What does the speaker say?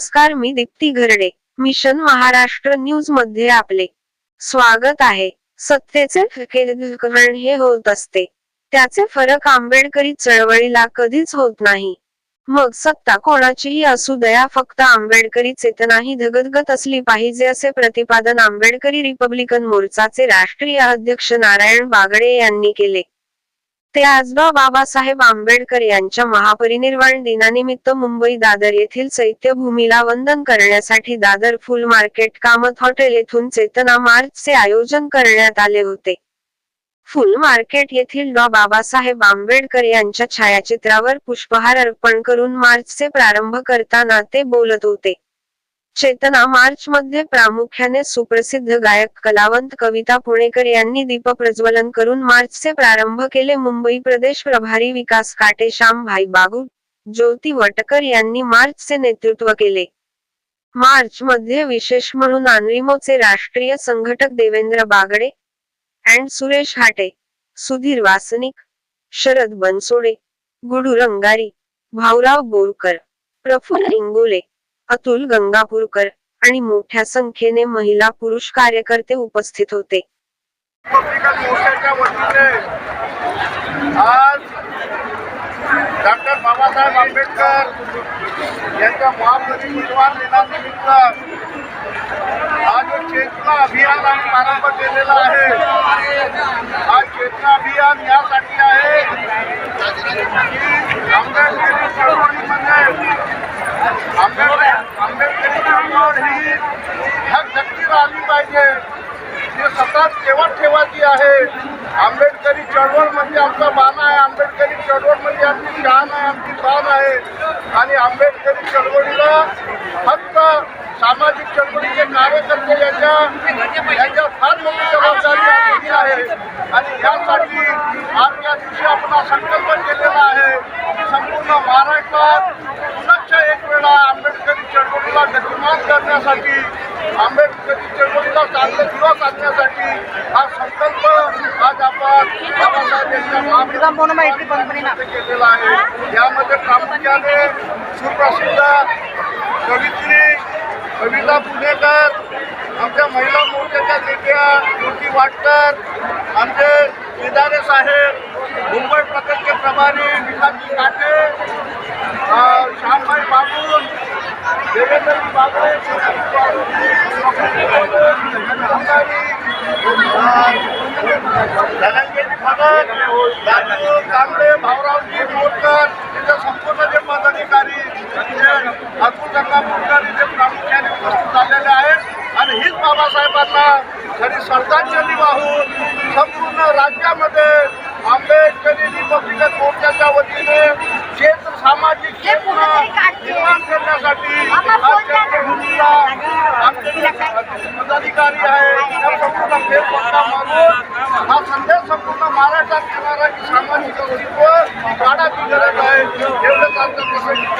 नमस्कार मी दीप्ती घरडे. मिशन महाराष्ट्र न्यूजमध्ये आपले स्वागत आहे. सत्तेचे फिकेकरण हे होत असते. त्याचे फरक आंबेडकरी चळवळीला कधीच होत नाही. मग सत्ता कोणाचीही असू दया फक्त आंबेडकरी चेतना ही धगधगत असली पाहिजे असे प्रतिपादन आंबेडकरी रिपब्लिकन मोर्चाचे राष्ट्रीय अध्यक्ष नारायण बागडे यांनी केले. ते आज बाबासाहेब आंबेडकर यांच्या महापरिनिर्वाण दिनानिमित्त मुंबई दादर येथील चैत्यभूमीला वंदन करण्यासाठी दादर फुल मार्केट कामत हॉटेल येथून चेतना मार्चचे आयोजन करण्यात आले होते. फुल मार्केट येथील डॉ. बाबासाहेब आंबेडकर यांच्या छायाचित्रावर पुष्पहार अर्पण करून मार्चचे प्रारंभ करताना ते बोलत होते. चेतना मार्च मध्ये प्रामुख्याने सुप्रसिद्ध गायक कलावंत कविता पुणेकर यांनी दीप प्रज्वलन करून मार्चचे प्रारंभ केले. मुंबई प्रदेश प्रभारी विकास काटे भाई बागू ज्योती वटकर यांनी मार्चचे नेतृत्व केले. मार्च मध्ये विशेष म्हणून अनरिमोचे राष्ट्रीय संघटक देवेंद्र बागडे अँड सुरेश हाटे सुधीर वासनिक शरद बनसोडे गुडू रंगारी भाऊराव बोरकर प्रफुल्ल इंगोले अतुल गंगापूरकर आणि मोठ्या संख्येने महिला पुरुष कार्यकर्ते उपस्थित होते. आज डॉक्टर बाबासाहेब आंबेडकर यांच्या महापरिनिर्वाण दिनानिमित्त आज चेतना अभियान आम्ही प्रारंभ केलेला आहे. हा चेतना अभियान यासाठी आहे की आंबेडकरी चळवळीमध्ये आंबेडकर आंबेडकरी चळवळ ही ह्या गतीला आली पाहिजे. ही सतत ठेवत ठेवायची आहे. आंबेडकरी चळवळ म्हणजे आमचा बाण आहे. आंबेडकरी चळवळ म्हणजे आमची शान आहे आमची बाण आहे. आणि आंबेडकरी चळवळीला फक्त सामाजिक चळवळीचे कार्यकर्ते यांच्या यांच्या फार मोठी जबाबदारी आहे. आणि यासाठी आज या दिवशी आपण हा संकल्प केलेला आहे. संपूर्ण महाराष्ट्रात चळवळीला गतिमान करण्यासाठी आंबेडकरी चळवळीला चांगले दिवस आणण्यासाठी हा संकल्प आज आपण बाबासाहेब यांच्या महापरिनिर्वाणानिमित्त केलेला आहे. यामध्ये प्रामुख्याने सुप्रसिद्ध कवित्री कविता पुणेकर आमच्या महिला मोर्चाच्या नेत्या ज्योती वाटकर आमचे केदारे साहेब मुंबई प्रकल्पचे प्रभारी विकासजी काटे अ, श्यामभाई बाबून धनंजयजी बागडे भगत राजू कांबळे भाऊरावजी मोरकर इथे संपूर्ण जे पदाधिकारी म्हणजे गंगा गंगापूरकर इथे प्रामुख्याने उपस्थित झालेले आहेत आणि हीच बाबासाहेबांना खरी श्रद्धांजली वाहून संपूर्ण राज्यामध्ये आंबेडकरी रिपब्लिकन मोर्चाच्या वतीने क्षेत्र सामाजिक क्षेत्र निर्माण करण्यासाठी पदाधिकारी आहे. या संपूर्ण फेरफटका मागून हा संदेश संपूर्ण महाराष्ट्रात येणारा की सामाजिक अस्तित्व काढायची गरज आहे. एवढंच आमचं प्रसंग.